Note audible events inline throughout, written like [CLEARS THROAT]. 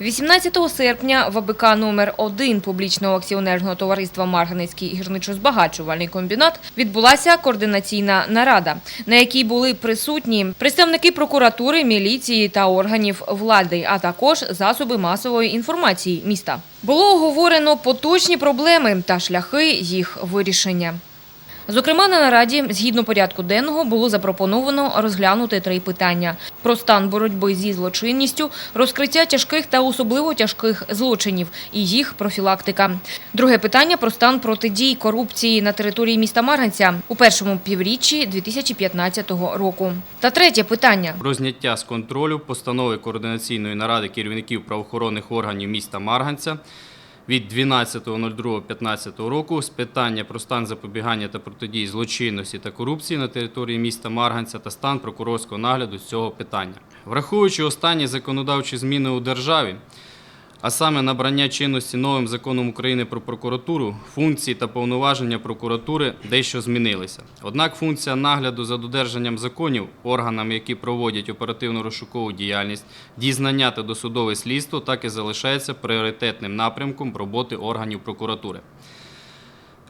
18 серпня в АБК номер 1 публічного акціонерного товариства Марганецький гірничо-збагачувальний комбінат відбулася координаційна нарада, на якій були присутні представники прокуратури, міліції та органів влади, а також засоби масової інформації міста. Було оговорено поточні проблеми та шляхи їх вирішення. Зокрема, на нараді, згідно порядку денного, було запропоновано розглянути три питання: про стан боротьби зі злочинністю, розкриття тяжких та особливо тяжких злочинів і їх профілактика. Друге питання про стан протидії корупції на території міста Марганця у першому півріччі 2015 року. Та третє питання Про зняття з контролю постанови координаційної наради керівників правоохоронних органів міста Марганця від 12.02.15 року з питання про стан запобігання та протидії злочинності та корупції на території міста Марганця та стан прокурорського нагляду з цього питання. Враховуючи останні законодавчі зміни у державі, а саме набрання чинності новим законом України про прокуратуру, функції та повноваження прокуратури дещо змінилися. Однак функція нагляду за додержанням законів органами, які проводять оперативно-розшукову діяльність, дізнання та досудове слідство, так і залишається пріоритетним напрямком роботи органів прокуратури.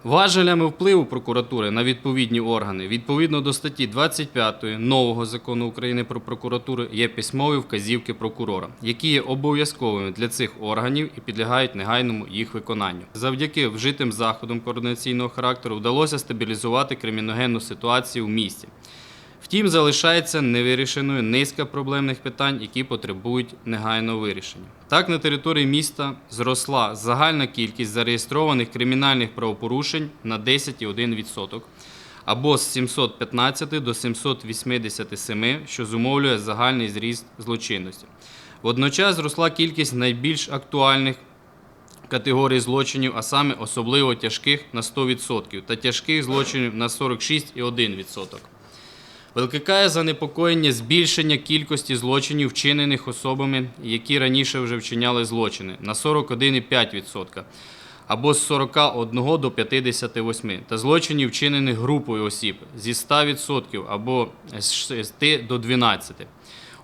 Важелями впливу прокуратури на відповідні органи відповідно до статті 25 нового закону України про прокуратуру є письмові вказівки прокурора, які є обов'язковими для цих органів і підлягають негайному їх виконанню. Завдяки вжитим заходам координаційного характеру вдалося стабілізувати криміногенну ситуацію в місті. Втім, залишається невирішеною низка проблемних питань, які потребують негайного вирішення. Так, на території міста зросла загальна кількість зареєстрованих кримінальних правопорушень на 10,1%, або з 715 до 787, що зумовлює загальний зріст злочинності. Водночас зросла кількість найбільш актуальних категорій злочинів, а саме особливо тяжких на 100% та тяжких злочинів на 46,1%. Викликає занепокоєння збільшення кількості злочинів, вчинених особами, які раніше вже вчиняли злочини, на 41,5% або з 41 до 58, та злочинів, вчинених групою осіб зі 100% або з 6 до 12.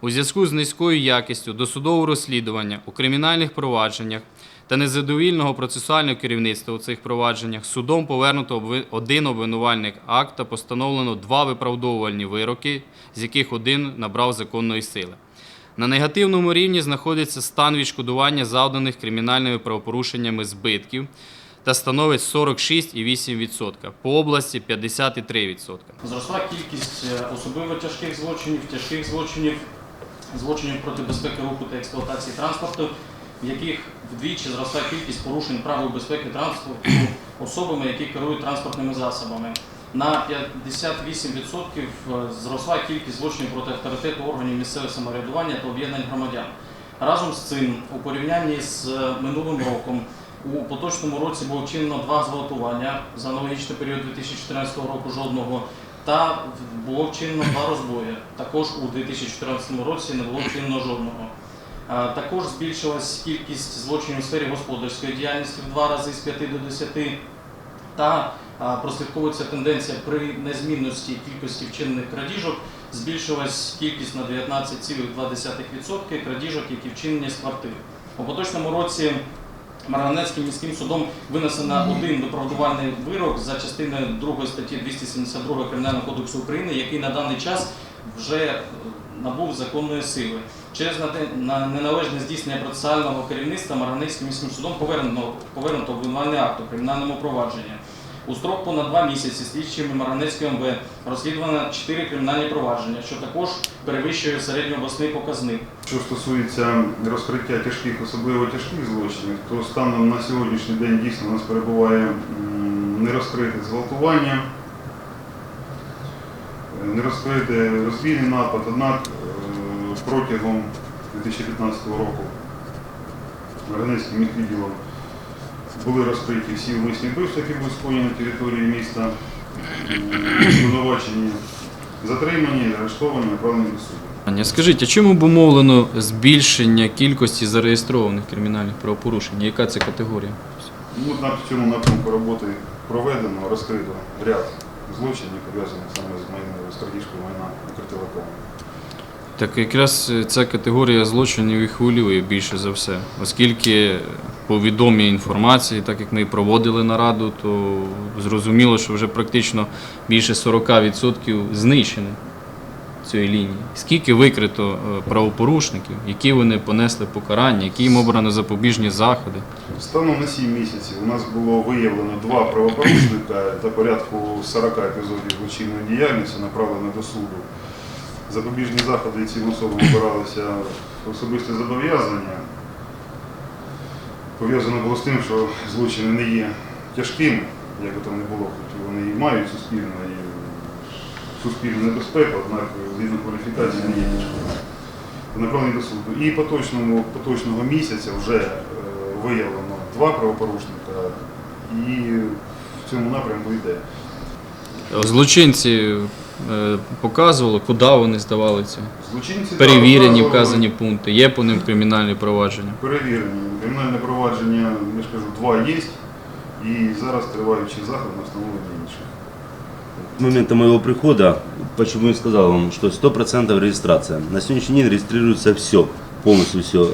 У зв'язку з низькою якістю досудового розслідування у кримінальних провадженнях та незадовільного процесуального керівництва у цих провадженнях судом повернуто один обвинувальний акт та постановлено два виправдовувальні вироки, з яких один набрав законної сили. На негативному рівні знаходиться стан відшкодування завданих кримінальними правопорушеннями збитків та становить 46,8%, по області 53%. Зросла кількість е, особливо тяжких злочинів, тяжких злочинів, злочинів проти безпеки руху та експлуатації транспорту, в яких вдвічі зросла кількість порушень правил безпеки транспорту особами, які керують транспортними засобами. На 58% зросла кількість злочинів проти авторитету органів місцевого самоврядування та об'єднань громадян. Разом з цим, у порівнянні з е, минулим роком, у поточному році було вчинено два зґвалтування за аналогічний період 2014 року жодного. Та було вчинено два розбої. Також у 2014 році не було вчинено жодного. Також збільшилась кількість злочинів у сфері господарської діяльності в два рази з 5 до 10. Та прослідковується тенденція при незмінності кількості вчинених крадіжок, збільшилась кількість на 19,2% крадіжок, які вчинені з квартир. У поточному році Марганецьким міським судом винесено один виправдувальний вирок за частиною 2 статті 272 Кримінального кодексу України, який на даний час вже е, набув законної сили. Через неналежне здійснення процесуального керівництва Марганецьким міським судом повернено, повернуто обвинувальний акт у кримінальному провадженні. У строк понад два місяці слідчими Марганецької МВ розслідувано 4 кримінальні провадження, що також перевищує середньообласний показник. Що стосується розкриття тяжких, особливо тяжких злочинів, то станом на сьогоднішній день дійсно у нас перебуває нерозкрите зґвалтування, е, нерозкрите розбійний напад, однак протягом 2015 року Марганецьким міськвідділом були розкриті всі умисні вбивства, які були скоєні на території міста, звинувачені, затримані, арештовані, направлені до суду. Аня, Скажіть, а чим обумовлено збільшення кількості зареєстрованих кримінальних правопорушень? Яка це категорія? Ну, на цьому напрямку роботи проведено, розкрито ряд злочинів, пов'язаних саме з майном, з майна Укртелекому. Так якраз ця категорія злочинів і хвилює більше за все, оскільки по відомій інформації, так як ми проводили нараду, то зрозуміло, що вже практично більше 40% знищено цієї лінії. Скільки викрито е, правопорушників, які вони понесли покарання, які їм обрано запобіжні заходи. Станом на 7 місяців у нас було виявлено два правопорушника та порядку 40 епізодів злочинної діяльності направлено до суду. Запобіжні заходи цим особам обиралися особисте зобов'язання. Пов'язано було з тим, що злочини не є тяжкими, як би там не було, хоч вони і мають суспільну, і суспільну небезпеку, однак згідно кваліфікації не є тяжкими. Направлені до суду. І поточному, поточного місяця вже е, виявлено два правопорушника, і в цьому напрямку йде. Злочинці показували, куди вони здавали це. Злочинці Перевірені вказані пункти, є по ним кримінальні провадження. Перевірені. Кримінальне провадження, я ж кажу, два є, і зараз триваючий заход на встановлення інших. С момента моего прихода, почему я сказал вам, что 100% регистрация. На сегодняшний день регистрируется все, полностью все.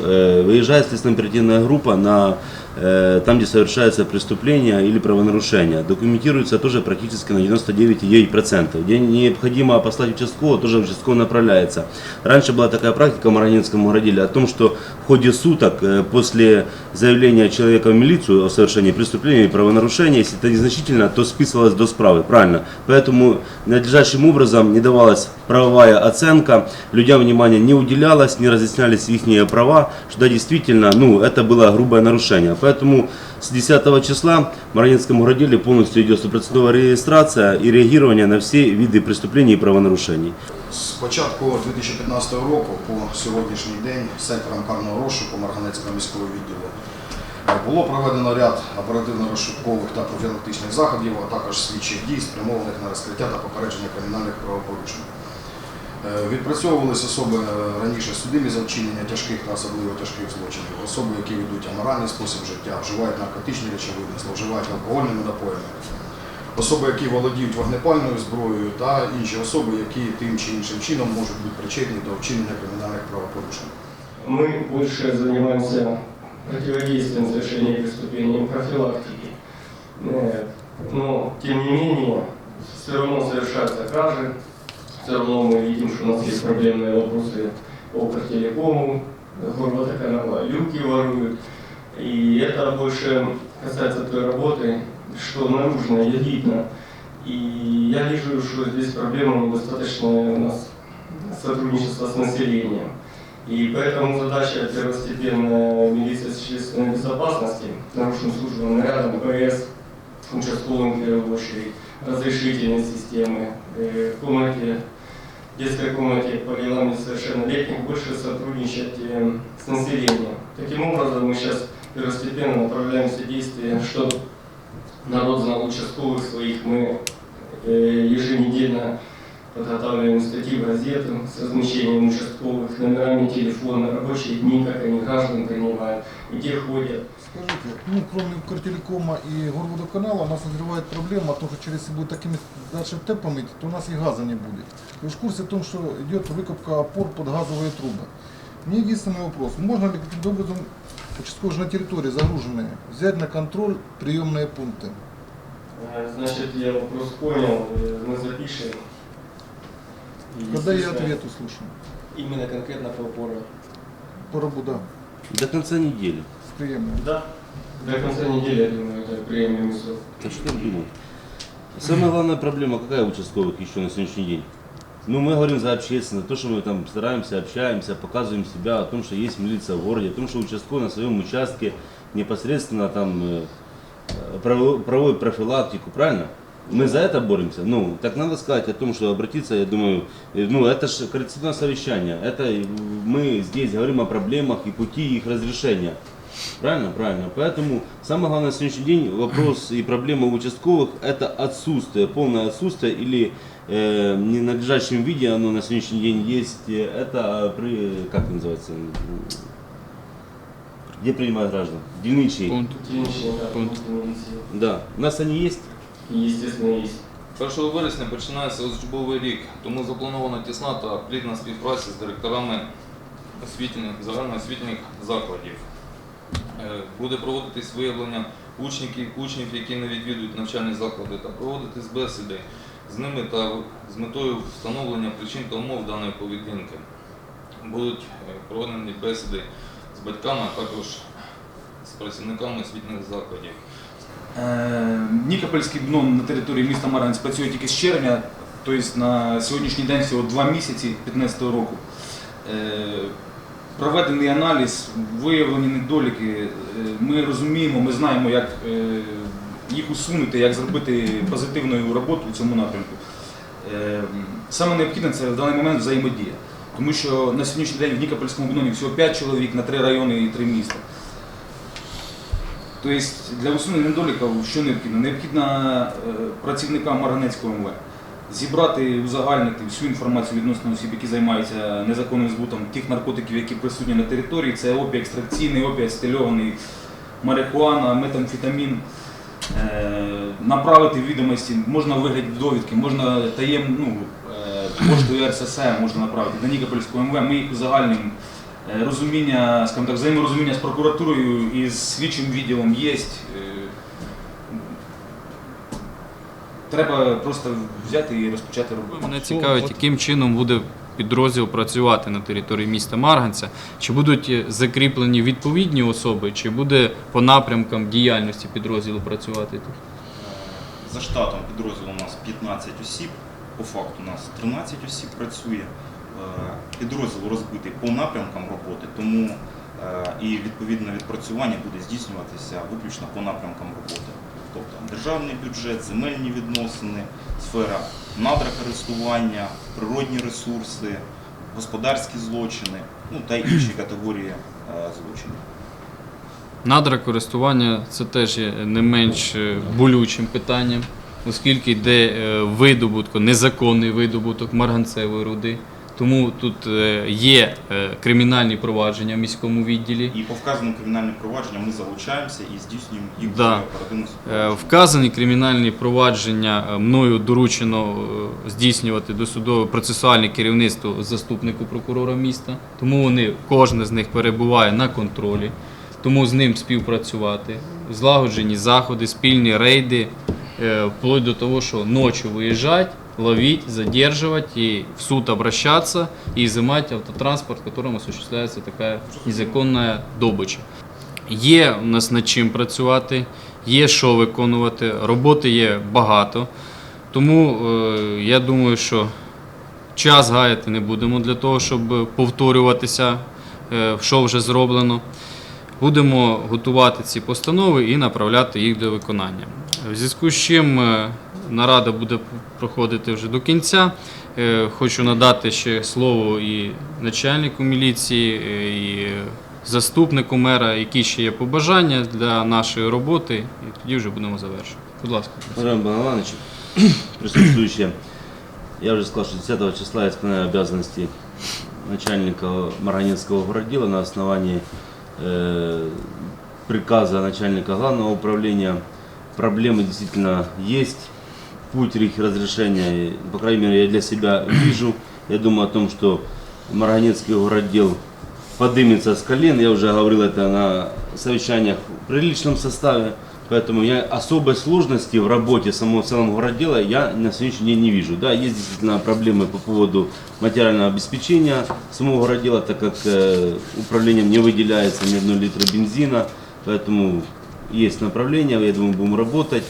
Выезжает следственная оперативная группа на э, там, где совершается преступление или правонарушение. Документируется тоже практически на 99,9%. Где необходимо послать участкового, тоже участковый направляется. Раньше была такая практика в Маранинском городиле о том, что в ходе суток э, после заявления человека в милицию о совершении преступления или правонарушения, если это незначительно, то списывалось до справы. Правильно. Поэтому надлежащим образом не давалась правовая оценка, людям внимания не уделялось, не разъяснялись их права, что да, действительно, ну, это было грубое нарушение. Поэтому с 10 числа в Маранинском городиле полностью идет 100% регистрация и реагирование на все виды преступлений и правонарушений. З початку 2015 року по сьогоднішній день сектором карного розшуку Марганецького міського відділу е, було проведено ряд оперативно-розшукових та профілактичних заходів, а також слідчих дій, спрямованих на розкриття та попередження кримінальних правопорушень. Е, Відпрацьовувалися особи е, раніше судимі за вчинення тяжких та особливо тяжких злочинів, особи, які ведуть аморальний спосіб життя, вживають наркотичні речовини, зловживають алкогольними напоями, особи, які володіють вогнепальною зброєю, та інші особи, які тим чи іншим чином можуть бути причетні до вчинення кримінальних правопорушень. Мы больше занимаемся противодействием совершения преступлений, профилактики. Э, Но, тем не менее, все равно совершаются кражи, все равно мы видим, что у нас есть проблемные вопросы Укртелекому, Горватоканала, люки воруют. И это больше касается той работы, что наружно и видно. И я вижу, что здесь проблема достаточно у нас сотрудничества с населением. И поэтому задача первостепенная милиции общественной безопасности, наружным службам нарядом, МПС, участковым в первую очередь, разрешительной системы, э, комнате, детской комнате по делам несовершеннолетних больше сотрудничать э, с населением. Таким образом мы сейчас первостепенно направляем все действия, что народ знал участковых своих, мы э, еженедельно подготавливаем статьи в газету с размещением участковых, номерами телефона, рабочие дни, как они граждан принимают, где ходят. Скажите, ну, кроме Укртелекома и Горводоканала, у нас назревает проблема, то, что если будет такими дальше темпами идти, то у нас и газа не будет. Вы же в курсе о том, что идет выкопка опор под газовые трубы. Мне единственный вопрос, можно ли каким-то образом участковые же на территории загруженные взять на контроль приемные пункты? Э, Значит, я вопрос понял, э, мы запишем. Когда я естественно, ответ услышим? Именно конкретно по упору. По рабу, да, До конца недели. приемные. Да. До конца недели, я думаю, это приемлемый срок. Так что там думать? Самая главная проблема какая у участковых еще на сегодняшний день? Ну, мы говорим за общественность, то, что мы там стараемся, общаемся, показываем себя, о том, что есть милиция в городе, о том, что участковый на своем участке непосредственно там э, прово- проводит профилактику, правильно? Мы за это боремся. Ну, так надо сказать о том, что обратиться, я думаю, э, ну, это же координационное совещание. Это э, мы здесь говорим о проблемах и пути их разрешения. Правильно, правильно. Поэтому самое главное на сегодняшний день [CLEARS THROAT] вопрос и проблема участковых это отсутствие, полное отсутствие или э, в ненадлежащем виде оно на сегодняшний день есть. э, Это при, как это называется, где принимают граждан? Дельничий. Пункт. Пункт. Да. У нас они есть. Естественно, есть. 1 вересня починається учбовий рік, тому запланована тісна та плідна співпраця з директорами освітніх, загальноосвітніх закладів. Е, Буде проводитись виявлення учнів, учнів, які не відвідують навчальні заклади, та проводитись бесіди з ними та з метою встановлення причин та умов даної поведінки. Будуть е, проведені бесіди з батьками, а також з працівниками освітніх закладів. Е, Нікопольський БНО на території міста Марганець працює тільки з червня, тобто на сьогоднішній день всього два місяці 2015 року. Е, Проведений аналіз, виявлені недоліки. Е, Ми розуміємо, ми знаємо, як їх усунути, як зробити позитивну роботу у цьому напрямку. Саме необхідне це в даний момент взаємодія. Тому що на сьогоднішній день в Нікопольському БНОні всього 5 чоловік на 3 райони і 3 міста. Тобто для усунення недоліків що необхідно? Необхідно е, працівникам Марганецького МВ зібрати, узагальнити всю інформацію відносно осіб, які займаються незаконним збутом тих наркотиків, які присутні на території. Це опій екстракційний, опій астильований, марихуана, метамфетамін. Е, Направити відомості можна вигляді довідки, можна таєм, ну, е, поштою РССМ можна направити до Нікопольського МВ. Ми їх узагальнюємо. Е, Розуміння, скажімо так, взаєморозуміння з прокуратурою і з слідчим відділом є. Е, Треба просто взяти і розпочати роботу. Мене цікавить, яким чином буде підрозділ працювати на території міста Марганця. Чи будуть е, закріплені відповідні особи, чи буде по напрямкам діяльності підрозділу працювати тут? За штатом підрозділу у нас 15 осіб, по факту у нас 13 осіб працює. Е, Підрозділ розбитий по напрямкам роботи, тому е, і відповідне відпрацювання буде здійснюватися виключно по напрямкам роботи. Тобто державний бюджет, земельні відносини, сфера надрокористування, природні ресурси, господарські злочини, ну та інші категорії е, злочинів. Надра користування це теж є не менш болючим питанням, оскільки йде видобутку, незаконний видобуток марганцевої руди. Тому тут е, є е, кримінальні провадження в міському відділі. І по вказаному кримінальним провадженням ми залучаємося і здійснюємо їх Да. вже оперативно Е. Вказані кримінальні провадження мною доручено здійснювати досудове процесуальне керівництво заступнику прокурора міста. Тому вони кожне з них перебуває на контролі, тому з ним співпрацювати, злагоджені заходи, спільні рейди, вплоть до того, що ночі виїжджати, ловить, задерживать и в суд обращаться и изымать автотранспорт, которым осуществляется такая незаконная добича. Є у нас над чим працювати, є що виконувати, роботи є багато. Тому е, я думаю, що час гаяти не будемо для того, щоб повторюватися, е, що вже зроблено. Будемо готувати ці постанови і направляти їх до виконання. В зв'язку з чим е, нарада буде проходити вже до кінця. Е, Хочу надати ще слово і начальнику міліції, е, і заступнику мера, які ще є побажання для нашої роботи, і тоді вже будемо завершувати. Будь ласка. Уважаемый Иван Иванович, [CLEARS THROAT] присутствующие, я уже сказал, что 10 числа я исполняю обязанности начальника Марганецкого городдела на основании э, приказа начальника главного управления. Проблемы действительно есть, Путь их разрешения, по крайней мере, я для себя вижу. Я думаю о том, что Марганецкий городдел подымется с колен. Я уже говорил это на совещаниях в приличном составе. Поэтому я особой сложности в работе самого целого городдела я на сегодняшний день не вижу. Да, есть действительно проблемы по поводу материального обеспечения самого городдела, так как э, управлением не выделяется ни одной литра бензина. Поэтому есть направление, я думаю, будем работать.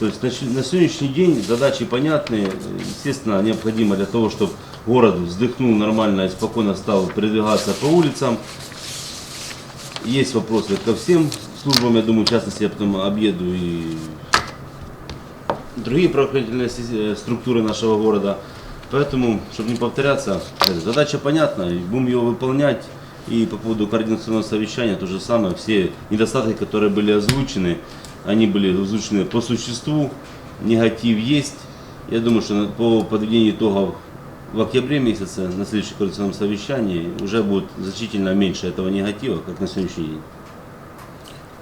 То есть на, на сегодняшний день задачи понятны. Естественно, необходимо для того, чтобы город вздохнул нормально и спокойно стал передвигаться по улицам. Есть вопросы ко всем службам, я думаю, в частности, я потом объеду и другие правоохранительные э, структуры нашего города. Поэтому, чтобы не повторяться, задача понятна, будем ее выполнять. И по поводу координационного совещания то же самое. Все недостатки, которые были озвучены, они были озвучены по существу. Негатив есть. Я думаю, что по подведению итогов в октябре месяце на следующем координационном совещании уже будет значительно меньше этого негатива, как на сегодняшний день.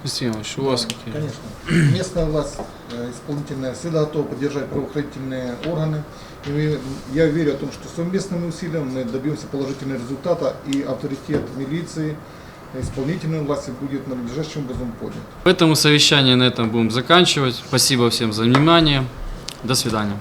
Иванович, у вас какие? Конечно. Местная власть э, исполнительная всегда готова поддержать правоохранительные органы. И я верю о том, что совместными усилиями мы добьемся положительного результата и авторитет милиции, исполнительной власти будет надлежащим образом поднят. Поэтому совещание на этом будем заканчивать. Спасибо всем за внимание. До свидания.